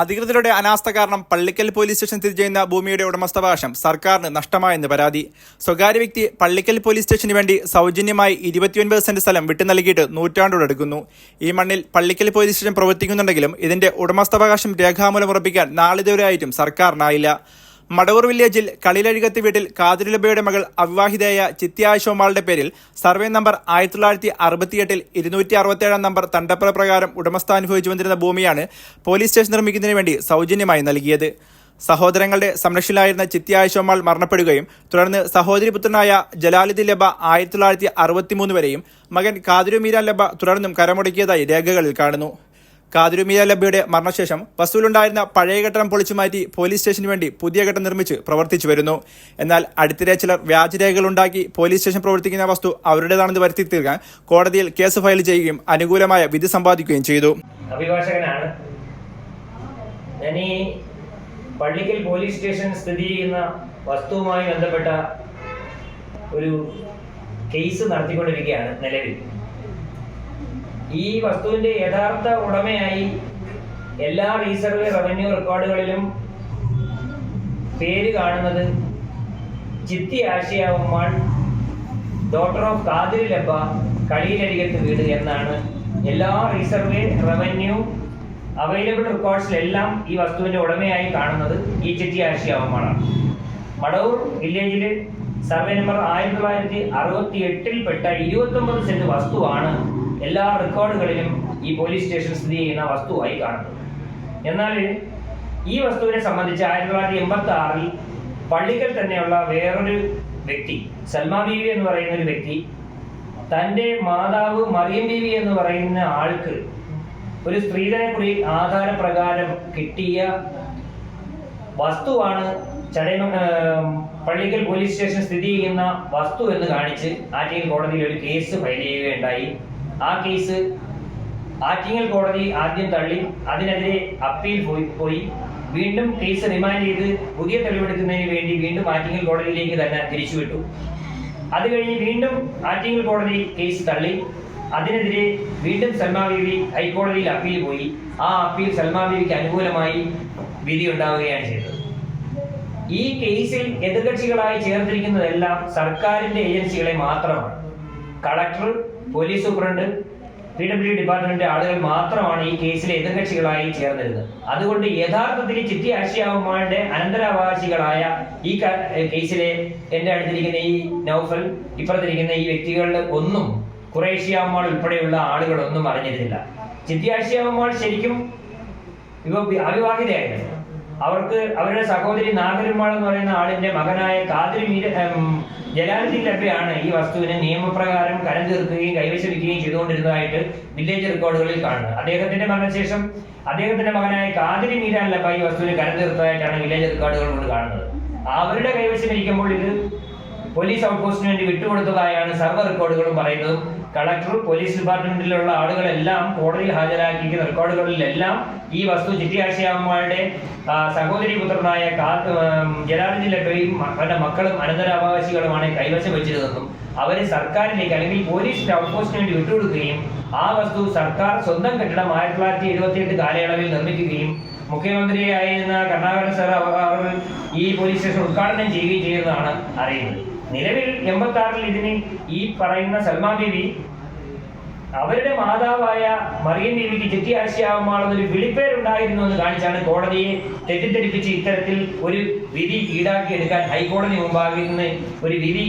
അധികൃതരുടെ അനാസ്ഥ കാരണം പള്ളിക്കൽ പോലീസ് സ്റ്റേഷൻ സ്ഥിതി ചെയ്യുന്ന ഭൂമിയുടെ ഉടമസ്ഥാവകാശം സർക്കാരിന് നഷ്ടമായെന്ന് പരാതി. സ്വകാര്യ വ്യക്തി പള്ളിക്കൽ പോലീസ് സ്റ്റേഷന് വേണ്ടി സൗജന്യമായി ഇരുപത്തിയൊൻപത് സെന്റ് സ്ഥലം വിട്ടു നൽകിയിട്ട് നൂറ്റാണ്ടോടെടുക്കുന്നു ഈ മണ്ണിൽ പള്ളിക്കൽ പോലീസ് സ്റ്റേഷൻ പ്രവർത്തിക്കുന്നുണ്ടെങ്കിലും ഇതിന്റെ ഉടമസ്ഥാവകാശം രേഖാമൂലം ഉറപ്പിക്കാൻ നാളിതുവരെയായിട്ടും സർക്കാരിനായില്ല. മടവൂർ വില്ലേജിൽ കളിലഴുകത്ത് വീട്ടിൽ കാതിരുലബയുടെ മകൾ അവിവാഹിതയായ ചിത്യായ ശോമാളുടെ പേരിൽ സർവേ നമ്പർ ആയിരത്തി തൊള്ളായിരത്തി അറുപത്തിയെട്ടിൽ ഇരുന്നൂറ്റി അറുപത്തിയേഴാം നമ്പർ തണ്ടപ്പുറ പ്രകാരം ഉടമസ്ഥ അനുഭവിച്ചു വന്നിരുന്ന ഭൂമിയാണ് പോലീസ് സ്റ്റേഷൻ നിർമ്മിക്കുന്നതിന് വേണ്ടി സൗജന്യമായി നൽകിയത്. സഹോദരങ്ങളുടെ സംരക്ഷണയിലായിരുന്ന ചിത്യായ ശോമാൾ മരണപ്പെടുകയും തുടർന്ന് സഹോദരി പുത്രനായ ജലാലിദി ലബ ആയിരത്തി തൊള്ളായിരത്തി അറുപത്തിമൂന്ന് വരെയും മകൻ കാതിരു ലബ തുടർന്നും കരമുടക്കിയതായി രേഖകളിൽ കാണുന്നു. കാതിരുമിയ ലബിയുടെ മരണശേഷം വസൂലുണ്ടായിരുന്ന പഴയ കെട്ടിടം പൊളിച്ചുമാറ്റി പോലീസ് സ്റ്റേഷന് വേണ്ടി പുതിയ കെട്ടിടം നിർമ്മിച്ച് പ്രവർത്തിച്ചു വരുന്നു. എന്നാൽ അടുത്തിടെ ചിലർ വ്യാജരേഖകൾ ഉണ്ടാക്കി പോലീസ് സ്റ്റേഷൻ പ്രവർത്തിക്കുന്ന വസ്തു അവരുടേതാണെന്ന് വരുത്തി തീർക്കാൻ കോടതിയിൽ കേസ് ഫയൽ ചെയ്യുകയും അനുകൂലമായ വിധി സമ്പാദിക്കുകയും ചെയ്തു. അഭിഭാഷകനാണ്. പള്ളിക്കൽ പോലീസ് സ്റ്റേഷൻ സ്ഥിതി ചെയ്യുന്ന വസ്തുവുമായി ബന്ധപ്പെട്ട ഒരു കേസ് നടത്തിക്കൊണ്ടിരിക്കുകയാണ് നിലവിൽ. ഈ വസ്തുവിന്റെ യഥാർത്ഥ ഉടമയായി എല്ലാ റീസർവ് റവന്യൂ റെക്കോർഡുകളിലും പേര് കാണുന്നത് ചിത്തി ആശയാവുമ്പോൾ ഡോക്ടർ ഓഫ് കാതിരി ലബ കളിയിലരികത്ത് വീട് എന്നാണ്. എല്ലാ റീസർവ് റവന്യൂ അവൈലബിൾ റെക്കോർഡ്സിലെല്ലാം ഈ വസ്തുവിന്റെ ഉടമയായി കാണുന്നത് ഈ ചിറ്റി ആശയാവുമ്പോഴാണ് മടവൂർ വില്ലേജിൽ സർവേ നമ്പർ ആയിരത്തി തൊള്ളായിരത്തി അറുപത്തി എട്ടിൽപ്പെട്ട ഇരുപത്തൊമ്പത് സെന്റ് വസ്തുവാണ് എല്ലാ റെക്കോർഡുകളിലും ഈ പോലീസ് സ്റ്റേഷൻ സ്ഥിതി ചെയ്യുന്ന വസ്തുവായി കാണുന്നത് എന്നാൽ ഈ വസ്തുവിനെ സംബന്ധിച്ച് ആയിരത്തി തൊള്ളായിരത്തി എൺപത്തി ആറിൽ പള്ളിക്കൽ തന്നെയുള്ള വേറൊരു വ്യക്തി സൽമാ ബീവി എന്ന് പറയുന്ന ഒരു വ്യക്തി തന്റെ മാതാവ് മറിയം ബീവി എന്ന് പറയുന്ന ആൾക്ക് ഒരു സ്ത്രീധനെ കുറി ആധാരപ്രകാരം കിട്ടിയ വസ്തുവാണ് ചടയമ പള്ളിക്കൽ പോലീസ് സ്റ്റേഷൻ സ്ഥിതി ചെയ്യുന്ന വസ്തു എന്ന് കാണിച്ച് ആറ്റിങ്ങൽ കോടതിയിൽ ഒരു കേസ് ഫയൽ ചെയ്യുകയുണ്ടായി. ആ കേസ് ആറ്റിങ്ങൽ കോടതി ആദ്യം തള്ളി അതിനെതിരെ അപ്പീൽ പോയി പോയി. വീണ്ടും കേസ് റിമാൻഡ് ചെയ്ത് പുതിയ തെളിവെടുക്കുന്നതിന് വേണ്ടി വീണ്ടും ആറ്റിങ്ങൽ കോടതിയിലേക്ക് തന്നെ തിരിച്ചുവിട്ടു. അത് കഴിഞ്ഞ് വീണ്ടും ആറ്റിങ്ങൽ കോടതി കേസ് തള്ളി. അതിനെതിരെ വീണ്ടും സൽമാ ബീവി ഹൈക്കോടതിയിൽ അപ്പീൽ പോയി. ആ അപ്പീൽ സൽമാ ബീവിക്ക് അനുകൂലമായി വിധി ഉണ്ടാവുകയാണ് ചെയ്തത്. ഈ കേസിൽ എതിർകക്ഷികളായി ചേർത്തിരിക്കുന്നതെല്ലാം സർക്കാരിന്റെ ഏജൻസികളെ മാത്രമാണ്. Collector police superintendent P W department ആളുകൾ മാത്രമാണ് ഈ കേസിലെ എതിർകക്ഷികളായി ചേർന്നിരുന്നത്. അതുകൊണ്ട് യഥാർത്ഥത്തിൽ ചിറ്റി ആശയാവുമാരുടെ അനന്തരാവകാശികളായ ഈ കേസിലെ എന്റെ അടുത്തിരിക്കുന്ന ഈ നൗഫൽ ഇപ്പുറത്തിരിക്കുന്ന ഈ വ്യക്തികളിൽ ഒന്നും കുറേഷ്യാമ്മാൾ ഉൾപ്പെടെയുള്ള ആളുകളൊന്നും അറിഞ്ഞിരുന്നില്ല. ആശയാവുമാൾ ശരിക്കും ഇവ അവിവാഹിതയായിരുന്നു. അവർക്ക് അവരുടെ സഹോദരി നാഗരിമാൾ എന്ന് പറയുന്ന ആളിന്റെ മകനായ കാതിരി മീര ജലാലുദ്ദീൻ ലബ്ബയാണ് ഈ വസ്തുവിനെ നിയമപ്രകാരം കരം തീർക്കുകയും കൈവശിപ്പിക്കുകയും ചെയ്തുകൊണ്ടിരുന്നതായിട്ട് വില്ലേജ് റെക്കോർഡുകളിൽ കാണുന്നത്. അദ്ദേഹത്തിന്റെ മരണശേഷം അദ്ദേഹത്തിന്റെ മകനായ കാതിരി മീരാൻ ലബ്ബ ഈ വസ്തുവിനെ കരം തീർത്തതായിട്ടാണ് വില്ലേജ് റെക്കോർഡുകൾ കൊണ്ട് കാണുന്നത്. അവരുടെ കൈവശം ഇരിക്കുമ്പോൾ ഇത് പോലീസ് ഔട്ട് പോസ്റ്റിന് വേണ്ടി വിട്ടുകൊടുത്തതായാണ് സർവ റെക്കോർഡുകളും പറയുന്നത്. കളക്ടർ പോലീസ് ഡിപ്പാർട്ട്മെന്റിലുള്ള ആളുകളെല്ലാം കോടതിയിൽ ഹാജരാക്കിയിരിക്കുന്ന റെക്കോർഡുകളിലെല്ലാം ഈ വസ്തു ചിറ്റിയാഴ്ചയമ്മയുടെ സഹോദരി പുത്രനായ ജലാലിന്റെ ലക്കറിയും അവരുടെ മക്കളും അനന്തരാവകാശികളുമാണ് കൈവശം വെച്ചിരുന്നതെന്നും അവരെ സർക്കാരിലേക്ക് അല്ലെങ്കിൽ പോലീസിന്റെ ഔട്ട് പോസ്റ്റിന് വേണ്ടി വിട്ടുകൊടുക്കുകയും ആ വസ്തു സർക്കാർ സ്വന്തം കെട്ടിടം ആയിരത്തി തൊള്ളായിരത്തി എഴുപത്തിയെട്ട് കാലയളവിൽ നിർമ്മിക്കുകയും മുഖ്യമന്ത്രിയായിരുന്ന കർണാകരൻ സർ അവ- അവർ ഈ പോലീസ് സ്റ്റേഷൻ ഉദ്ഘാടനം ചെയ്യുകയും ചെയ്യുന്നതാണ് അറിയുന്നത്. നിലവിൽ എൺപത്തി ആറിൽ ഇതിന് ഈ പറയുന്ന സൽമാ ദേവി അവരുടെ മാതാവായ മറിയം ബീവിക്ക് ചെത്തിയാശയാവുമാണെന്നൊരു വിളിപ്പേരുണ്ടായിരുന്നു എന്ന് കാണിച്ചാണ് കോടതിയെ തെറ്റിദ്ധരിപ്പിച്ച് ഇത്തരത്തിൽ ഒരു വിധി ഈടാക്കിയെടുക്കാൻ ഹൈക്കോടതി മുമ്പാകെ നിന്ന് ഒരു വിധി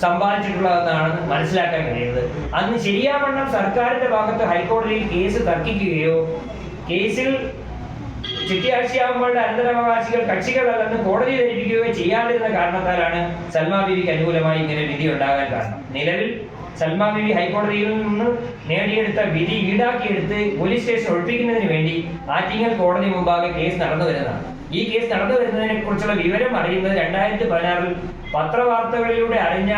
സമ്പാദിച്ചിട്ടുള്ളതെന്നാണ് മനസ്സിലാക്കാൻ കഴിയുന്നത്. അന്ന് ശരിയാവണ്ണം സർക്കാരിന്റെ ഭാഗത്ത് ഹൈക്കോടതിയിൽ കേസ് തർക്കിക്കുകയോ കേസിൽ ചിട്ടിയാഴ്ചയാകുമ്പോഴുടെ അനന്തരാവകാശികൾ കക്ഷികളല്ലെന്ന് കോടതി ധരിപ്പിക്കുകയോ ചെയ്യാതിരുന്ന കാരണത്താലാണ് സൽമാ ബിബിക്ക് അനുകൂലമായി ഇങ്ങനെ വിധി ഉണ്ടാകാൻ കാരണം. നിലവിൽ സൽമാ ബിബി ഹൈക്കോടതിയിൽ നിന്ന് നേടിയെടുത്ത വിധി ഈടാക്കിയെടുത്ത് പോലീസ് സ്റ്റേഷൻ ഒഴിപ്പിക്കുന്നതിന് വേണ്ടി ആറ്റിങ്ങൽ കോടതി മുമ്പാകെ കേസ് നടന്നു വരുന്നതാണ്. ഈ കേസ് നടന്നു വരുന്നതിനെ കുറിച്ചുള്ള വിവരം അറിയുന്നത് രണ്ടായിരത്തി പതിനാറിൽ പത്രവാർത്തകളിലൂടെ അറിഞ്ഞ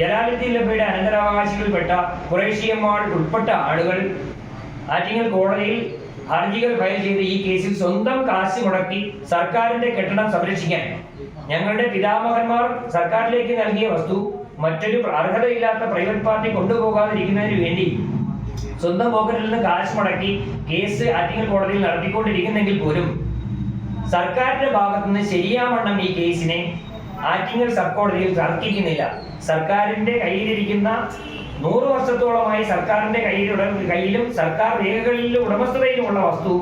ജലാലുദ്ദീൻ ലബയുടെ അനന്തരാവകാശികളിൽപ്പെട്ട കുറേശ്യമ്മാൾ ഉൾപ്പെട്ട ആളുകൾ ആറ്റിങ്ങൽ കോടതിയിൽ ഹർജികൾ ഫയൽ ചെയ്ത് ഈ കേസിൽ സ്വന്തം കാശ് മുടക്കി സർക്കാരിന്റെ കെട്ടിടം സംരക്ഷിക്കാൻ. ഞങ്ങളുടെ പിതാമഹന്മാർ സർക്കാരിലേക്ക് നൽകിയ വസ്തു മറ്റൊരു അർഹതയില്ലാത്ത പ്രൈവറ്റ് പാർട്ടി കൊണ്ടുപോകാതിരിക്കുന്നതിന് വേണ്ടി സ്വന്തം പോക്കറ്റിൽ നിന്ന് കാശ് മുടക്കി കേസ് ആറ്റിങ്ങൽ കോടതിയിൽ നടത്തിക്കൊണ്ടിരിക്കുന്നെങ്കിൽ പോലും സർക്കാരിന്റെ ഭാഗത്തു നിന്ന് ശരിയാവണ്ണം ഈ കേസിനെ ആറ്റിങ്ങൽ സബ് കോടതിയിൽ തർക്കിക്കുന്നില്ല സർക്കാരിന്റെ കയ്യിലിരിക്കുന്ന നൂറ് വർഷത്തോളമായി സർക്കാരിന്റെ കയ്യിൽ കയ്യിലും സർക്കാർ രേഖകളിലും ഉടമസ്ഥതയിലുമുള്ള വസ്തു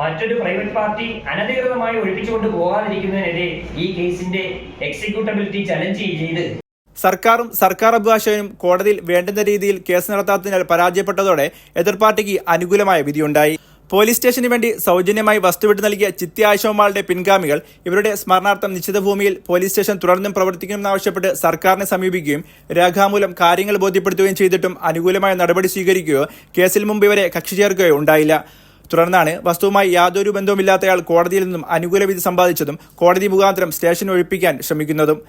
മറ്റൊരു പ്രൈവറ്റ് പാർട്ടി അനധികൃതമായി ഒഴിപ്പിച്ചുകൊണ്ട് പോകാതിരിക്കുന്നതിനെതിരെ ഈ കേസിന്റെ എക്സിക്യൂട്ടബിലിറ്റി ചലഞ്ച് ചെയ്ത് സർക്കാരും സർക്കാർ അഭിഭാഷകനും കോടതിയിൽ വേണ്ടുന്ന രീതിയിൽ കേസ് നടത്താത്തതിനാൽ പരാജയപ്പെട്ടതോടെ എതിർപാർട്ടിക്ക് അനുകൂലമായ വിധിയുണ്ടായി. പോലീസ് സ്റ്റേഷന് വേണ്ടി സൗജന്യമായി വസ്തുവിട്ട് നൽകിയ ചിത്തി ആശോമാളുടെ പിൻഗാമികൾ ഇവരുടെ സ്മരണാർത്ഥം നിശ്ചിത ഭൂമിയിൽ പോലീസ് സ്റ്റേഷൻ തുടർന്നും പ്രവർത്തിക്കണമെന്നാവശ്യപ്പെട്ട് സർക്കാരിനെ സമീപിക്കുകയും രേഖാമൂലം കാര്യങ്ങൾ ബോധ്യപ്പെടുത്തുകയും ചെയ്തിട്ടും അനുകൂലമായ നടപടി സ്വീകരിക്കുകയോ കേസിൽ മുമ്പ് ഇവരെ കക്ഷി ചേർക്കുകയോ ഉണ്ടായില്ല. തുടർന്നാണ് വസ്തുവുമായി യാതൊരു ബന്ധവുമില്ലാത്തയാൾ കോടതിയിൽ നിന്നും അനുകൂല വിധി സമ്പാദിച്ചതും കോടതി മുഖാന്തരം സ്റ്റേഷൻ ഒഴിപ്പിക്കാൻ ശ്രമിക്കുന്നതും.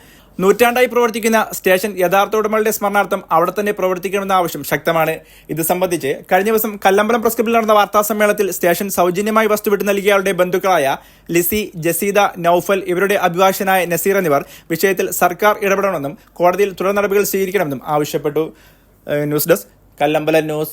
നൂറ്റാണ്ടായി പ്രവർത്തിക്കുന്ന സ്റ്റേഷൻ യഥാർത്ഥ ഉടമകളുടെ സ്മരണാർത്ഥം അവിടെ തന്നെ പ്രവർത്തിക്കണമെന്ന ആവശ്യം ശക്തമാണ്. ഇത് സംബന്ധിച്ച് കഴിഞ്ഞ ദിവസം കല്ലമ്പലം പ്രസ് ക്ലബിൽ നടന്ന വാർത്താ സമ്മേളനത്തിൽ സ്റ്റേഷൻ സൗജന്യമായി വസ്തു വിട്ടു നൽകിയയാളുടെ ബന്ധുക്കളായ ലിസി ജസീദ നൌഫൽ ഇവരുടെ അഭിഭാഷകനായ നസീർ എന്നിവർ വിഷയത്തിൽ സർക്കാർ ഇടപെടണമെന്നും കോടതിയിൽ തുടർ നടപടികൾ സ്വീകരിക്കണമെന്നും ആവശ്യപ്പെട്ടു. News desk Kallambalam news.